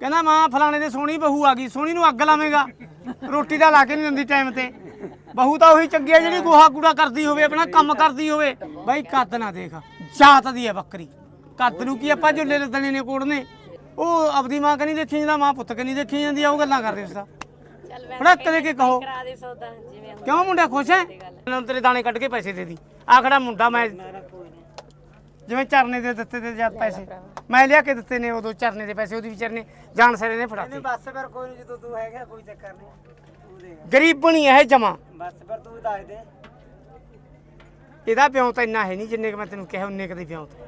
ਕਹਿੰਦਾ ਮਾਂ ਫਲਾਣੇ ਦੇ ਸੋਹਣੀ ਬਹੂ ਆ ਗਈ ਸੋਹਣੀ ਨੂੰ ਅੱਗ ਲਾਵੇਂਗਾ। ਰੋਟੀ ਦਾ ਲਾ ਕੇ ਨਹੀਂ ਦਿੰਦੀ ਟਾਈਮ ਤੇ। ਬਹੂ ਤਾਂ ਉਹੀ ਚੰਗੀ ਆ ਜਿਹੜੀ ਗੋਹਾ ਕੂੜਾ ਕਰਦੀ ਹੋਵੇ ਆਪਣਾ ਕੰਮ ਕਰਦੀ ਹੋਵੇ। ਬਾਈ ਕੱਦ ਨਾ ਦੇਖ ਜਾਤ ਦੀ ਹੈ ਬੱਕਰੀ। ਕੱਦ ਨੂੰ ਕੀ ਆਪਾਂ ਝੁੱਲੇ ਲੱਦਣੇ ਨੇ ਕੋੜਨੇ? ਉਹ ਆਪਦੀ ਮਾਂ ਕਨੀ ਦੇਖੀ ਜਾਂਦਾ ਮਾਂ ਪੁੱਤ ਕਨੀ ਦੇਖੀ ਜਾਂਦੀ ਆ ਉਹ ਗੱਲਾਂ ਕਰਦੇ ਉਸ ਦਾ ਚੱਲ ਮੈਂ ਫੜਕ ਦੇ ਕੇ ਕਹੋ ਕਰਾ ਦੇ ਸੌਦਾ ਜਿਵੇਂ ਹੁਣ ਕਿਉਂ ਮੁੰਡਾ ਖੁਸ਼ ਹੈ? ਮੈਨੂੰ ਤੇਰੇ ਦਾਣੇ ਕੱਢ ਕੇ ਪੈਸੇ ਦੇ ਦੀ। ਆ ਖੜਾ ਮੁੰਡਾ ਮੈਂ ਜਿਵੇਂ ਚਰਨੇ ਦੇ ਦਿੱਤੇ ਤੇ ਜਦ ਪੈਸੇ। ਮੈਂ ਲਿਆ ਕੇ ਦਿੱਤੇ ਨੇ ਉਦੋਂ ਚਰਨੇ ਦੇ ਪੈਸੇ ਉਹਦੀ ਵਿਚਾਰ ਨੇ ਜਾਨ ਸਾਰੇ ਨੇ ਫੜਾਤੇ। ਬਸ ਫਿਰ ਕੋਈ ਨਹੀਂ ਜਦੋਂ ਤੂੰ ਹੈਗਾ ਕੋਈ ਚੱਕਰ ਨਹੀਂ ਤੂੰ ਦੇ। ਗਰੀਬਣੀ ਹੈ ਜਮਾ। ਬਸ ਫਿਰ ਤੂੰ ਦੱਸ ਦੇ। ਇਹਦਾ ਪਿਓ ਤਾਂ ਇੰਨਾ ਹੈ ਨਹੀਂ ਜਿੰਨੇ ਕਿ ਮੈਂ ਤੈਨੂੰ ਕਿਹਾ ਉਨੇ ਕਦੇ ਪਿਓ ਤਾਂ।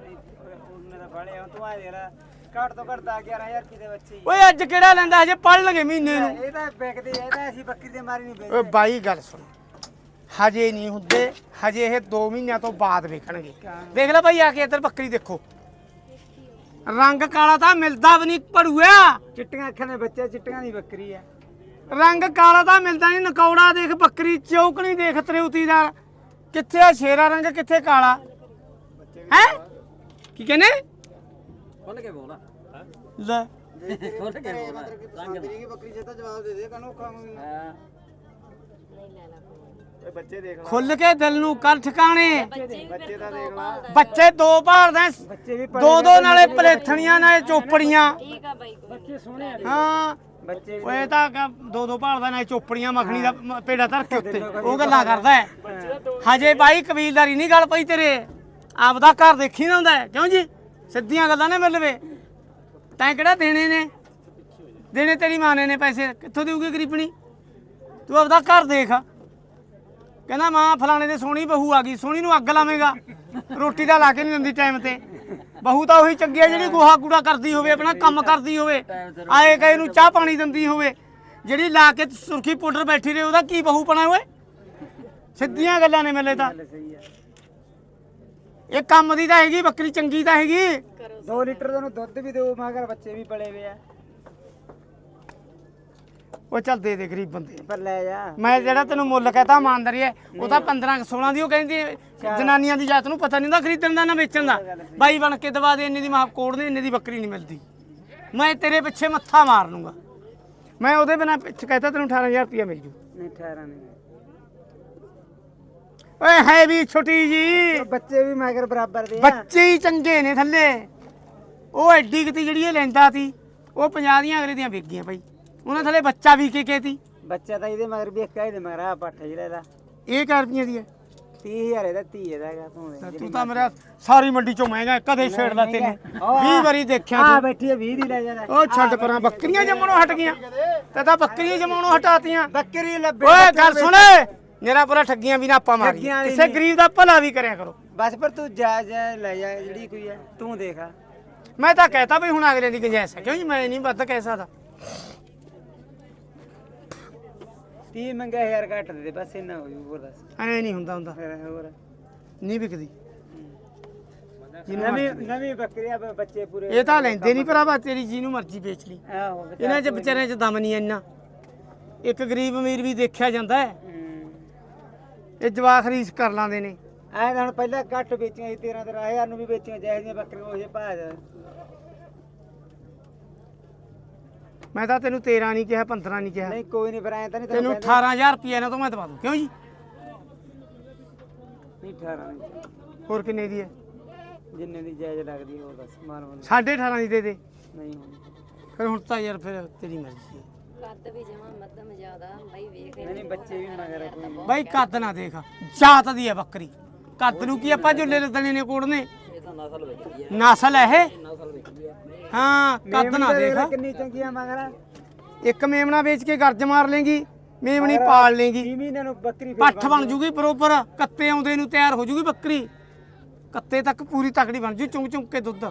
ਉਹਨੇ ਤਾਂ ਫੜੇ ਆ ਤੂੰ ਆ ਦੇ ਰਾ ਘੱਟ ਤੋਂ ਘੱਟ 11000 ਰੁਪਏ ਦੇ ਬੱਚੇ ਹੀ। ਓਏ ਅੱਜ ਕਿਹੜਾ ਲੈਂਦਾ ਹਜੇ ਪੜ ਲਗੇ ਮਹੀਨੇ ਨੂੰ। ਇਹ ਤਾਂ ਵਿਕਦੇ ਇਹ ਤਾਂ ਅਸੀਂ ਬੱਕਰੀ ਦੇ ਮਾਰੀ ਨਹੀਂ ਓਏ ਵੇਚਦੇ ਬਾਈ ਗੱਲ ਸੁਣ। ਹਜੇ ਨਹੀਂ ਹੁੰਦੇ ਹਜੇ ਇਹ 2 ਮਹੀਨਿਆਂ ਤੋਂ ਬਾਅਦ ਵੇਖਣਗੇ। ਦੇਖ ਲੈ ਭਾਈ ਆ ਕੇ ਇੱਧਰ ਬੱਕਰੀ ਦੇਖੋ। ਰੰਗ ਕਾਲਾ ਤਾਂ ਮਿਲਦਾ ਵੀ ਨਹੀਂ ਪੜੂਆ ਚਿੱਟੀਆਂ ਅੱਖਾਂ ਦੇ ਬੱਚੇ ਚਿੱਟੀਆਂ ਦੀ ਬੱਕਰੀ ਆ। ਰੰਗ ਕਾਲਾ ਤਾਂ ਮਿਲਦਾ ਨਹੀਂ ਨਕੌੜਾ ਦੇਖ ਬੱਕਰੀ ਚੌਕਣੀ ਦੇਖ ਤਰੇਉਤੀ ਦਾ। ਕਿੱਥੇ ਆ ਸ਼ੇਰਾ ਰੰਗ ਕਿੱਥੇ ਕਾਲਾ? ਹੈ? ਕੀ ਕਹਿੰਦੇ? ਖੁੱਲ ਕੇ ਬੋਲਾ। ਲੈ। ਖੁੱਲ ਕੇ ਬੋਲਾ। ਰੰਗ ਦੀ। ਬੱਕਰੀ ਜੇ ਤਾਂ ਜਵਾਬ ਦੇ ਦੇ ਕਾਨੂੰ ਖਾਵਾਂਗੇ ਹਾਂ। ਨਹੀਂ ਲੈਣਾ ਕੋਈ। ਓਏ ਬੱਚੇ ਦੇਖ ਖੁੱਲ ਕੇ ਦਿਲ ਨੂੰ ਕਰ ਠਿਕਾਣੇ। ਬੱਚੇ ਦੋ ਦੇਖ ਲਾ। ਭਾਲਦਾ। ਬੱਚੇ ਦੋ ਭਾਲਦਾ ਬੱਚੇ ਵੀ ਦੋ ਦੋ ਨਾਲੇ ਪਲੇਥਣੀਆਂ ਨਾਲੇ ਚੋਪੜੀਆਂ। ਠੀਕ ਆ ਬਾਈ ਕੋਈ। ਨੀ। ਸੋਹਣੇ ਹਾਂ। ਬੱਚੇ ਓਏ ਤਾਂ ਕ- ਦੋ ਦੋ ਭਾਲਦਾ ਨਾਲੇ ਚੋਪੜੀਆਂ ਮੱਖਣੀ ਦਾ ਮ- ਪੇੜਾ ਧਰ ਕੇ ਉੱਤੇ। ਉਹ ਗੱਲਾਂ ਕਰਦਾ ਹੈ। ਹਜੇ ਬਾਈ ਕਬੀਲਦਾਰੀ ਨਹੀਂ ਗੱਲ ਪਈ ਤੇਰੇ। ਆਪਦਾ ਘਰ ਦੇਖੀ ਨਾ ਹੁੰਦਾ ਹੈ, ਕਿਉਂ ਜੀ? ਸਿੱਧੀਆਂ ਗੱਲਾਂ ਨੇ ਮਿਲਵੇ ਤੈਂ ਕਿਹੜਾ ਦੇਣੇ ਨੇ? ਦੇਣੇ ਤੇਰੀ ਮਾਂ ਨੇ ਨੇ ਪੈਸੇ। ਕਿੱਥੋਂ ਦੇਊਗੀ ਗਰੀਬਣੀ? ਤੂੰ ਆਪਦਾ ਘਰ ਦੇਖ। ਕਹਿੰਦਾ ਮਾਂ ਫਲਾਣੇ ਦੇ ਸੋਹਣੀ ਬਹੂ ਆ ਗਈ, ਸੋਹਣੀ ਨੂੰ ਅੱਗ ਲਾਵੇਂਗਾ। ਰੋਟੀ ਦਾ ਲਾ ਕੇ ਨਹੀਂ ਦਿੰਦੀ ਟਾਈਮ ਤੇ। ਬਹੂ ਤਾਂ ਉਹੀ ਚੰਗੀ ਆ ਜਿਹੜੀ ਗੋਹਾ ਕੂੜਾ ਕਰਦੀ ਹੋਵੇ, ਆਪਣਾ ਕੰਮ ਕਰਦੀ ਹੋਵੇ। ਆਏ ਗਏ ਨੂੰ ਚਾਹ ਪਾਣੀ ਦਿੰਦੀ ਹੋਵੇ। ਜਿਹੜੀ ਲਾ ਕੇ ਸੁਰਖੀ ਪਾਊਡਰ ਬੈਠੀ ਰਹੇ, ਉਹਦਾ ਕੀ ਬਹੂ ਪਣਾ ਓਏ? ਸਿੱਧੀਆਂ ਗੱਲਾਂ ਨੇ ਮਿਲੇ ਤਾਂ। ਇਹ ਕੰਮ ਦੀ ਤਾਂ ਹੈਗੀ, ਬੱਕਰੀ ਚੰਗੀ ਤਾਂ ਹੈਗੀ। 2 ਲੀਟਰ ਦਾ ਦੁੱਧ ਵੀ ਦਿਓ ਮਗਰ ਬੱਚੇ ਵੀ ਪਲੇ ਵੇ ਆ। ਉਹ ਚੱਲ ਦੇ ਦੇ ਗਰੀਬ ਬੰਦੇ ਪਰ ਲੈ ਜਾ। ਮੈਂ ਜਿਹੜਾ ਤੈਨੂੰ ਮੁੱਲ ਕਹਤਾ ਇਮਾਨਦਾਰੀ ਹੈ ਉਹ ਤਾਂ 15 16 ਦੀ ਉਹ ਕਹਿੰਦੀ ਜਨਾਨੀਆਂ ਦੀ ਜਾਤ ਨੂੰ ਪਤਾ ਨਹੀਂ ਹੁੰਦਾ ਖਰੀਦਣ ਦਾ ਨਾ ਵੇਚਣ ਦਾ। ਬਾਈ ਬਣ ਕੇ ਦਵਾ ਦੇ ਇੰਨੇ ਦੀ ਮਾਂ ਕੋੜ ਨੇ ਇੰਨੇ ਦੀ ਬੱਕਰੀ ਨਹੀਂ ਮਿਲਦੀ। ਮੈਂ ਤੇਰੇ ਪਿੱਛੇ ਮੱਥਾ ਮਾਰ ਲੂੰਗਾ। ਮੈਂ ਉਹਦੇ ਬਿਨਾ ਪਿੱਛੇ ਕਹਤਾ ਤੈਨੂੰ 18000 ਰੁਪਇਆ ਮਿਲ ਜੂ। ਨਹੀਂ ਠਹਿਰਾ ਨਹੀਂ। ਓਏ ਹੈ ਵੀ ਛੋਟੀ ਜੀ। ਬੱਚੇ ਵੀ ਮਗਰ ਬਰਾਬਰ ਦੇ ਆ। ਬੱਚੇ ਹੀ ਚੰਗੇ ਨੇ ਥੱਲੇ। ਉਹ ਐਡੀ ਕਿਤੇ ਜਿਹੜੀ ਇਹ ਲੈਂਦਾ ਸੀ ਉਹ 50 ਦੀਆਂ ਅਗਲੇ ਦੀਆਂ ਵਿਕ ਗਈਆਂ ਭਾਈ ਉਹਨਾਂ ਥੱਲੇ ਬੱਚਾ ਵੀ ਕੇ ਕੇ ਤੀ ਬੱਚਾ ਤਾਂ ਇਹਦੇ ਮਗਰ ਵੀ ਇੱਕ ਇਹਦੇ ਮਗਰ ਆ ਪੱਠ ਜਿਹੜਾ ਇਹਦਾ। ਇਹ ਕਿੰਨੇ ਰੁਪਈਆਂ ਦੀ ਹੈ? 30000 ਇਹਦਾ 30 ਇਹਦਾ ਹੈਗਾ ਤੂੰ ਤੂੰ ਤਾਂ ਮੇਰਾ ਸਾਰੀ ਮੰਡੀ ਚੋਂ ਮਹਿੰਗਾ ਹੈ, ਕਦੇ ਛੇੜਦਾ ਤੈਨੂੰ 20 ਵਾਰੀ ਦੇਖਿਆ ਆ ਤੂੰ। ਬੈਠੀ ਹੈ 20 ਦੀ ਲੈ ਜਾ। ਉਹ ਛੱਡ ਪਰਾਂ ਬੱਕਰੀਆਂ ਜੰਮਣੋਂ ਹਟ ਗਈਆਂ। ਤੇ ਤਾਂ ਬੱਕਰੀਆਂ ਜੰਮਣੋਂ ਹਟਾਤੀਆਂ। ਬੱਕਰੀ ਲੱਭੇ ਓਏ ਗੱਲ ਸੁਣ। ਮੇਰਾ ਪੂਰਾ ਠੱਗੀਆਂ ਵੀ ਨਾ ਆਪਾਂ ਮਾਰੀ ਠੱਗੀਆਂ ਵਾਲੀ ਕਿਸੇ ਨਹੀਂ। ਗਰੀਬ ਦਾ ਭਲਾ ਵੀ ਕਰਿਆ ਕਰੋ। ਬਸ ਪਰ ਤੂੰ ਜਾ ਜਾ ਲੈ ਜਾ ਜਿਹੜੀ ਕੋਈ ਹੈ ਤੂੰ ਦੇਖ ਆ। ਮੈਂ ਤਾਂ ਕਹਿਤਾ ਵੀ ਹੁਣ ਅਗਲੇ ਦੀ ਗੁੰਜਾਇਸ਼ ਹੈ। ਕਿਉਂ ਜੀ? ਮੈਂ ਨਹੀਂ ਵੱਧ ਕਹਿ ਸਕਦਾ। 30 ਮੰਗਾ ਹਜ਼ਾਰ ਘੱਟ ਦੇ ਦੇ ਬਸ ਇੰਨਾ ਹੋ ਜੂ ਹੋਰ ਦੱਸ। ਐ ਨਹੀਂ ਹੁੰਦਾ ਹੁੰਦਾ। ਫਿਰ ਹੋਰ। ਨਹੀਂ ਵਿਕਦੀ। ਨਵੀਂ ਨਵੀਂ ਬੱਕਰੀ ਆ ਬ- ਬੱਚੇ ਪੂਰੇ ਇਹ ਤਾਂ ਲੈਂਦੇ ਨਹੀਂ ਭਰਾਵਾ ਤੇਰੀ ਜੀ ਨੂੰ ਮਰਜ਼ੀ ਵੇਚ ਲਈ। ਆਹੋ ਬਚਾ ਇਹਨਾਂ 'ਚ ਵਿਚਾਰਿਆਂ 'ਚ ਦਮ ਨਹੀਂ ਇੰਨਾ। ਇੱਕ ਗਰੀਬ ਅਮੀਰ ਵੀ ਦੇਖਿਆ ਜਾਂਦਾ ਹੈ। ਹੂੰ। ਇਹ ਜਵਾਕ ਰੀਸ ਕਰ ਲਾਂਦੇ ਨੇ। ਐਂ ਤਾਂ ਹੁਣ ਪਹਿਲਾਂ ਘੱਟ ਵੇਚੀਆਂ ਸੀ 13 13000 ਨੂੰ ਵੀ ਵੇਚੀਆਂ ਜਿਹੀਆਂ ਬੱਕਰੀਆਂ ਉਹ ਜੇ ਦਾ। ਮੈਂ ਤਾਂ ਤੈਨੂੰ 13 ਨਹੀਂ ਕਿਹਾ 15 ਨਹੀਂ ਕਿਹਾ। ਨਹੀਂ ਕੋਈ ਨਹੀਂ ਫਿਰ ਐਂ ਤਾਂ ਨਹੀਂ ਤੈਨੂੰ 18000 ਰੁਪਏ ਇਹਨਾਂ ਤੋਂ ਮੈਂ ਦਵਾ ਦੂੰ। ਕਿਉਂ ਜੀ? ਨਹੀਂ 18 ਨਹੀਂ। ਹੋਰ ਕਿੰਨੇ ਦੀ ਹੈ? ਜਿੰਨੇ ਦੀ ਜਾਇਜ਼ ਲੱਗਦੀ ਹੋਰ ਦੱਸ ਮਾਰ ਮਾਰ 18.5 ਦੀ ਦੇ ਦੇ। ਨਹੀਂ ਹੋਣੀ। ਫਿਰ ਹੁਣ ਤਾਂ ਯਾਰ ਫਿਰ ਤੇਰੀ ਮਰਜ਼ੀ ਹੈ। ਕੱਦ ਵੀ ਜਮਾ ਮੱਧਮ ਜ਼ਿਆਦਾ ਬਾਈ ਵੇਖ ਨਹੀਂ ਨਹੀਂ ਬੱਚੇ ਵੀ ਮਗਰ ਆ ਕੋਈ ਬਾਈ ਕੱਦ ਨਾ ਦੇਖ ਜਾਤ ਦੀ ਹੈ ਬੱਕਰੀ। ਕੱਦ ਨੂੰ ਕੀ ਆਪਾਂ ਝੁੱਲੇ ਲੱਦਣੇ ਨੇ ਕੋੜਨੇ? ਨਸਲ ਹੈ ਇਹ? ਹੈ ਹਾਂ ਕੱਦ ਨਾ ਦੇਖ। ਕਿੰਨੀ ਚੰਗੀ ਆ। ਮਗਰ ਇੱਕ ਮੇਮਣਾ ਵੇਚ ਕੇ ਗਰਜ ਮਾਰ ਲੇਗੀ ਮੇਮਣੀ ਪਾਲ ਲੇਗੀ। 3 ਮਹੀਨਿਆਂ ਨੂੰ ਬੱਕਰੀ ਫਿਰ ਪੱਠ ਬਣ ਜੂਗੀ ਬਰੋਬਰ ਕੱਤੇ ਆਉਂਦੇ ਨੂੰ ਤਿਆਰ ਹੋ ਜੂਗੀ ਬੱਕਰੀ। ਕੱਤੇ ਤੱਕ ਪੂਰੀ ਤਕੜੀ ਬਣ ਜੂ ਚੁੰਗ ਚੁੰਗ ਕੇ ਦੁੱਧ।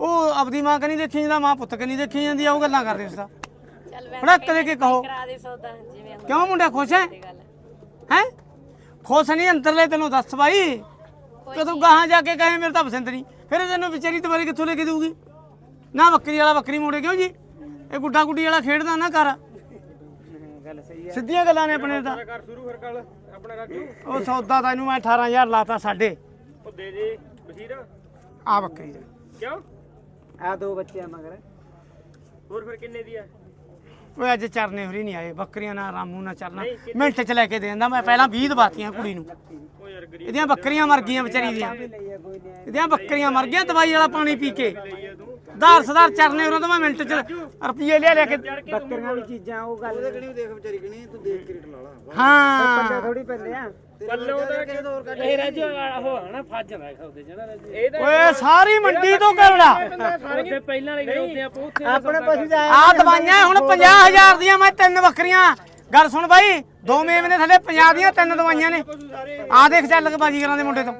ਉਹ ਆਪਦੀ ਮਾਂ ਕਨੀ ਦੇਖੀ ਜਾਂਦਾ ਮਾਂ ਪੁੱਤ ਕਨੀ ਦੇਖੀ ਜਾਂਦੀ ਆ ਉਹ ਗੱਲਾਂ ਕਰਦੇ ਉਸ ਦਾ ਚੱਲ ਦੇ ਕੇ ਕਹੋ ਕਰਾ ਦੇ ਸੌਦਾ ਜਿਵੇਂ ਹੁਣ ਕਿਉਂ ਮੁੰਡਾ ਖੁਸ਼ ਹੈ। ਹੈ? ਖੁਸ਼ ਨਹੀਂ ਅੰਦਰਲੇ ਤੈਨੂੰ ਦੱਸ ਬਾਈ। ਕਦੋਂ ਗਾਹਾਂ ਜਾ ਕੇ ਕਹੇ ਮੇਰੇ ਤਾਂ ਪਸੰਦ ਨਹੀਂ। ਫਿਰ ਇਹ ਤੈਨੂੰ ਵਿਚਾਰੀ ਦੁਬਾਰੇ ਕਿੱਥੋਂ ਲੈ ਕੇ ਦਊਗੀ? ਨਾ ਬੱਕਰੀ ਵਾਲਾ ਬੱਕਰੀ ਮੋੜੇ ਕਿਉਂ ਜੀ? ਇਹ ਗੁੱਡਾ ਗੁੱਡੀ ਵਾਲਾ ਖੇਡਦਾ ਨਾ ਕਰ ਗੱਲ ਸਹੀ ਹੈ ਸਿੱਧੀਆਂ ਗੱਲਾਂ ਨੇ ਆਪਣੇ ਦਾ ਕਰ ਸ਼ੁਰੂ ਫਿਰ ਕੱਲ ਆਪਣਾ ਰਾਜੂ ਉਹ ਸੌਦਾ ਤਾਂ ਇਹਨੂੰ ਮੈਂ 18000 ਲਾਤਾ ਸਾਡੇ। ਉਹ ਦੇ ਦੇ ਬਸ਼ੀਰ। ਆ ਬੱਕਰੀ ਦਾ। ਕਿਉਂ? ਆ ਦੋ ਬੱਚੇ ਆ ਮਗਰ। ਹੋਰ ਫਿਰ ਕਿੰਨੇ ਦੀ ਆ? ਓਏ ਅੱਜ ਚਰਨੇ ਹੋਰੀ ਨਹੀਂ ਆਏ ਬੱਕਰੀਆਂ ਨਾ ਰਾਮੂ ਨਾ ਚਰਨਾ। ਮਿੰਟ ਚ ਲੈ ਕੇ ਦੇ ਦਿੰਦਾ ਮੈਂ ਪਹਿਲਾਂ 20 ਦਵਾਤੀਆਂ ਕੁੜੀ ਨੂੰ। ਉਹ ਯਾਰ ਗਰੀਬ ਇਹਦੀਆਂ ਬੱਕਰੀਆਂ ਮਰ ਗਈਆਂ ਵਿਚਾਰੀ ਦੀਆਂ। ਇਹਦੀਆਂ ਬੱਕਰੀਆਂ ਮਰ ਗਈਆਂ ਦਵਾਈ ਵਾਲਾ ਪਾਣੀ ਪੀ ਕੇ। ਧਾਰ ਸਦਾਰ ਚਰਨੇ ਉਹਨਾਂ ਤੋਂ ਮੈਂ ਮਿੰਟ ਚ ਰੁਪਈਏ ਲਿਆ ਲਿਆ ਕੇ ਬੱਕਰੀਆਂ ਵੀ ਚੀਜ਼ਾਂ ਉਹ ਗੱਲ ਉਹਦੇ ਕਿਹੜੀ ਦੇਖ ਵਿਚਾਰੀ ਕਿਣੀ ਤੂੰ ਦੇਖ ਕੇ ਰੇਟ ਲਾ ਲਾ। ਹਾਂ। ਥੋੜੀ ਪੈਂਦੇ ਆ। ਪੱਲੋਂ ਤਾਂ ਇਹ ਰਾਜੂ ਉਹ ਹਨਾ ਫੱਜ ਜਾਂਦਾ ਖਾਉਦੇ ਜਣਾ ਰਾਜੂ। ਇਹ ਤਾਂ ਓਏ ਸਾਰੀ ਮੰਡੀ ਤੋਂ ਕਰੜਾ ਉਹਦੇ ਪਹਿਲਾਂ ਵਾਲੀ ਗਰੋਦੇ ਆਪਾਂ ਉੱਥੇ ਆਪਣੇ ਪਸ਼ੂ ਦਾ ਆ ਦਵਾਈਆਂ ਹੁਣ 50000 ਦੀਆਂ ਮੈਂ ਤਿੰਨ ਬੱਕਰੀਆਂ ਗੱਲ ਸੁਣ ਬਾਈ ਦੋ ਮੇਮਨੇ ਥੱਲੇ 50 ਦੀਆਂ ਤਿੰਨ ਦਵਾਈਆਂ ਨੇ। ਆ ਦੇਖ ਚੱਲ ਕੇ ਬਾਜੀਗਰਾਂ ਦੇ ਮੁੰਡੇ ਤੋਂ।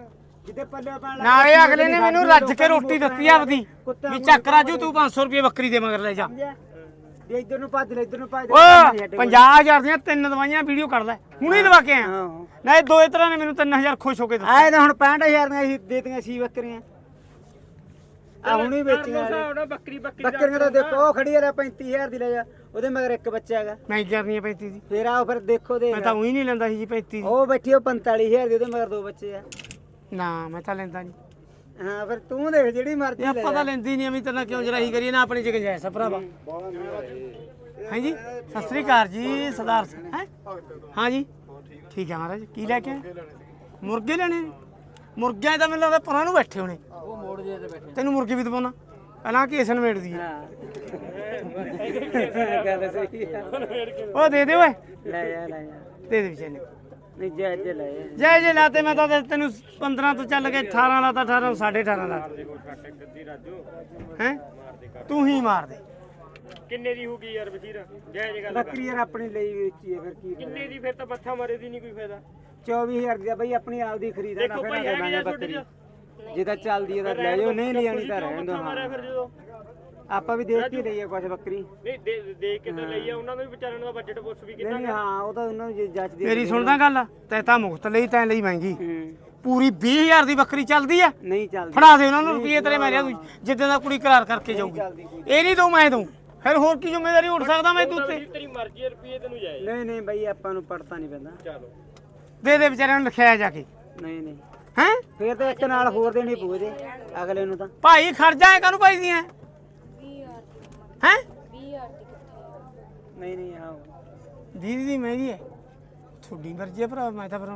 ਜਿੱਦੇ ਪੱਲੇ ਪਾਣ ਨਾਲੇ ਅਗਲੇ ਨੇ ਮੈਨੂੰ ਰੱਜ ਕੇ ਰੋਟੀ ਦਿੱਤੀ ਆਪਦੀ ਵੀ ਚੱਕ ਰਾਜੂ ਤੂੰ 500 ਰੁਪਏ ਬੱਕਰੀ ਦੇ ਮਗਰ ਲੈ ਜਾ। ਇੱਧਰ ਨੂੰ ਭੱਜ ਲੈ ਇੱਧਰ ਨੂੰ ਭੱਜ ਓ 50000 ਦੀਆਂ ਤਿੰਨ ਦਵਾਈਆਂ ਵੀਡੀਓ ਕੱਢ ਲੈ ਹੁਣੇ ਦਵਾ ਕੇ ਆਇਆ। ਹਾਂ। ਨਹੀਂ ਦੋਏ ਤਰ੍ਹਾਂ ਨੇ ਮੈਨੂੰ 3000 ਖੁਸ਼ ਹੋ ਕੇ ਦਿੱਤਾ। ਆਏ ਤਾਂ ਹੁਣ 65000 ਦੀਆਂ ਸੀ ਦੇਤੀਆਂ ਸੀ ਬੱਕਰੀਆਂ। ਆ ਹੁਣੀ ਵੇਚੀਆਂ ਨੇ। ਸਾਡਾ ਬੱਕਰੀ ਬੱਕਰੀ ਬੱਕਰੀਆਂ ਤਾਂ ਦੇਖੋ ਉਹ ਖੜੀ ਆ 35000 ਦੀ ਲੈ ਜਾ। ਉਹਦੇ ਮਗਰ ਇੱਕ ਬੱਚਾ ਹੈਗਾ। ਮੈਂ ਕਰਨੀ 35 ਦੀ। ਫੇਰ ਆਓ ਫਿਰ ਦੇਖੋ ਦੇ ਮੈਂ ਤਾਂ ਉਹੀ ਨਹੀਂ ਲੈਂਦਾ ਸੀ ਜੀ 35 ਦੀ। ਉਹ ਬੈਠੀ ਉਹ 45000 ਦੀ ਉਹਦੇ ਮਗਰ ਦੋ ਬੱਚੇ ਆ। ਨਾ ਮੈਂ ਤਾਂ ਲੈਂਦਾ ਨਹੀਂ। ਹਾਂ ਫਿਰ ਤੂੰ ਦੇਖ ਜਿਹੜੀ ਮਰਜ਼ੀ ਲੈ ਆਪਾਂ ਤਾਂ ਲੈਂਦੀ ਨਹੀਂ ਅਮੀ ਤੇਨਾਂ ਕਿਉਂ ਜਰਾਹੀ ਕਰੀਏ ਨਾ ਆਪਣੀ ਚ ਗੰਜਾਇਸ਼ ਆ ਭਰਾਵਾ। ਹਾਂਜੀ ਸਤਿ ਸ੍ਰੀ ਅਕਾਲ ਜੀ ਸਰਦਾਰ ਸਿੰਘ ਹੈ? ਹਾਂਜੀ ਠੀਕ ਹੈ ਮਹਾਰਾਜ ਕੀ ਲੈ ਕੇ ਆਏ? ਮੁਰਗੇ ਲੈਣੇ? ਨੇ? ਮੁਰਗਿਆਂ ਤਾਂ ਮੈਨੂੰ ਲੱਗਦਾ ਪਰਾਂ ਨੂੰ ਬੈਠੇ ਹੋਣੇ। ਉਹ ਮੋੜ ਜੇ ਤੇ ਬੈਠੇ ਤੈਨੂੰ ਮੁਰਗੀ ਵੀ ਦਵਾਉਣਾ। ਪਹਿਲਾਂ ਕੇਸ ਨਵੇੜ ਦੀ ਹਾਂ। ਗੱਲ ਸਹੀ ਆ ਉਹ ਦੇ ਦੇ ਓਏ। ਲੈ ਜਾ ਲੈ ਜਾ। ਦੇ ਦੇ ਵਿਚਾਰੇ ਨਹੀਂ ਜੈ ਜੈ ਲੈ। ਜਾ ਜੈ ਜੈ ਲਾਤੇ ਮੈਂ ਤਾਂ ਤੈਨੂੰ 15 ਤੋਂ ਚੱਲ ਕੇ 18 ਲਾਤਾ 18 18.5 ਲਾ ਹੈ? ਤੂੰ ਹੀ ਮਾਰ ਦੇ ਕਿੰਨੇ ਦੀ ਹੋਊਗੀ ਯਾਰ ਵਜ਼ੀਰ? ਜੈ ਜੈ ਗੱਲ ਕਰ। ਬੱਕਰੀ ਯਾਰ ਆਪਣੀ ਲਈ ਵੇਚੀ ਹੈ ਫਿਰ ਕੀ ਕਿੰਨੇ ਦੀ ਫਿਰ ਤਾਂ ਮੱਥਾ ਮਾਰੇ ਦੀ ਨਹੀਂ ਕੋਈ ਫਾਇਦਾ? 24000 ਦੀ ਬਈ ਆਪਣੀ ਆਪ ਦੀ ਖਰੀਦਾ ਨਾ ਦੇਖੋ ਫਿਰ ਭਾਈ ਨਾ ਲੈਣਾ ਬੱਕਰੀ। ਜੇ ਤਾਂ ਚੱਲਦੀ ਹੈ ਤਾਂ ਲੈ ਜਾਓ ਨਹੀਂ ਲਿਆਣੀ ਤਾਂ ਰਹਿਣ ਦੋ ਮਾਰਿਆ ਫਿਰ ਜਦੋਂ? ਆਪਾਂ ਵੀ ਦੇਖ ਕੇ ਲਈਏ ਕੁਛ ਬੱਕਰੀ। ਨਹੀਂ ਦੇ ਦੇਖ ਕੇ ਤਾਂ ਲਈ ਆ ਉਹਨਾਂ ਨੂੰ ਵੀ ਵਿਚਾਰਿਆਂ ਦਾ ਬਜਟ ਪੁੱਛ ਵੀ ਨਹੀਂ ਕਿੰਨਾ ਨਹੀਂ ਹਾਂ ਉਹ ਤਾਂ ਉਹਨਾਂ ਨੂੰ ਜੇ ਜੱਜਦੀ ਮੇਰੀ ਸੁਣਦਾ ਗੱਲ ਤੈ ਤਾਂ ਮੁਫਤ ਲਈ ਤੈਂ ਲਈ ਮਹਿੰਗੀ। ਹੂੰ। ਪੂਰੀ 20000 ਦੀ ਬੱਕਰੀ ਚੱਲਦੀ ਆ। ਨਹੀਂ ਚੱਲਦੀ। ਫੜਾ ਦੇ ਉਹਨਾਂ ਨੂੰ ਰੁਪਏ ਤੇਰੇ ਮੈਂ ਲਿਆ ਦੂੰ ਜਿੱਦਾਂ ਦਾ ਕੁੜੀ ਕਰਾਰ ਕਰਕੇ ਜਾਊਗੀ। ਚੱਲਦੀ ਕੋਈ। ਇਹ ਨਹੀਂ ਦਊ ਮੈਂ ਦਊ ਫਿਰ ਹੋਰ ਕੀ ਜ਼ਿੰਮੇਵਾਰੀ ਉੱਠ ਸਕਦਾ ਮੈਂ ਤੂੰ ਤੇ ਤੇਰੀ ਮਰਜ਼ੀ ਹੈ ਰੁਪਏ ਤੈਨੂੰ ਜਾਏ। ਨਹੀਂ ਨਹੀਂ ਬਈ ਆਪਾਂ ਨੂੰ ਪੜਤਾ ਨਹੀਂ ਪੈਂਦਾ। ਚਲੋ। ਦੇ ਦੇ ਵਿਚਾਰਿਆਂ ਨੂੰ ਲਿਖਿਆ ਜਾ ਕੇ। ਨਹੀਂ ਨਹੀਂ। ਹੈ? ਫੇਰ ਤਾਂ ਇੱਕ ਨਾਲ ਹੋਰ ਦੇਣੀ ਪਊਦੇ ਅਗਲੇ ਨੂੰ ਤਾਂ। ਭਾਈ ਖਰਜਾ ਹੈ ਕਾਹਨੂੰ ਪਾਈ ਦੀਆਂ ਹੈ ਨਹੀਂ ਨਹੀਂ ਹਾਂ ਦੀਦੀ ਦੀ ਮਹਿੰਗੀ ਹੈ। ਤੁਹਾਡੀ ਮਰਜ਼ੀ ਹੈ ਭਰਾ ਮੈਂ ਤਾਂ ਫਿਰ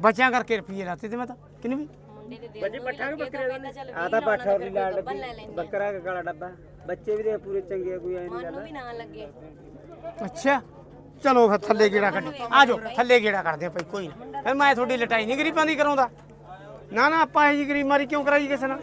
ਬਚਿਆ ਕਰਕੇ ਰੁਪਏ ਲਾਤੇ ਤੇ ਮੈਂ ਤਾਂ। ਕਿੰਨੇ ਵੀ? ਦੇ ਦੇ ਬੱਜੇ ਪੱਠਾ ਨੂੰ ਬੱਕਰੇ ਚੱਲ ਆ ਤਾਂ ਪਾਠਾ ਦੀ ਲਾਲ ਬੱਬਲ ਲੈ ਡੱਬੀ ਲੈਂਦੇ ਬੱਕਰਾ ਦਾ ਕਾਲਾ ਡੱਬਾ। ਬੱਚੇ ਵੀ ਦੇ ਪੂਰੇ ਚੰਗੇ ਆ, ਕੋਈ ਐ ਨਹੀਂ ਮਨ ਗੱਲ ਨੂੰ ਵੀ ਨਾ ਲੱਗੇ। ਅੱਛਾ। ਚਲੋ ਫਿਰ ਥੱਲੇ ਗੇੜਾ ਕੱਢ। ਆ ਜਾਓ ਥੱਲੇ ਗੇੜਾ ਕੱਢਦੇ ਆ ਭਾਈ ਕੋਈ ਨਾ। ਫਿਰ ਮੈਂ ਤੁਹਾਡੀ ਲਟਾਈ ਨਹੀਂ ਗਰੀਬਾਂ ਦੀ ਕਰਾਉਂਦਾ। ਨਾ ਨਾ ਆਪਾਂ ਇਹ ਜੀ ਗਰੀਬ ਮਾਰੀ ਕਿਉਂ ਕਰਾਈ ਕਿਸੇ ਨਾਲ?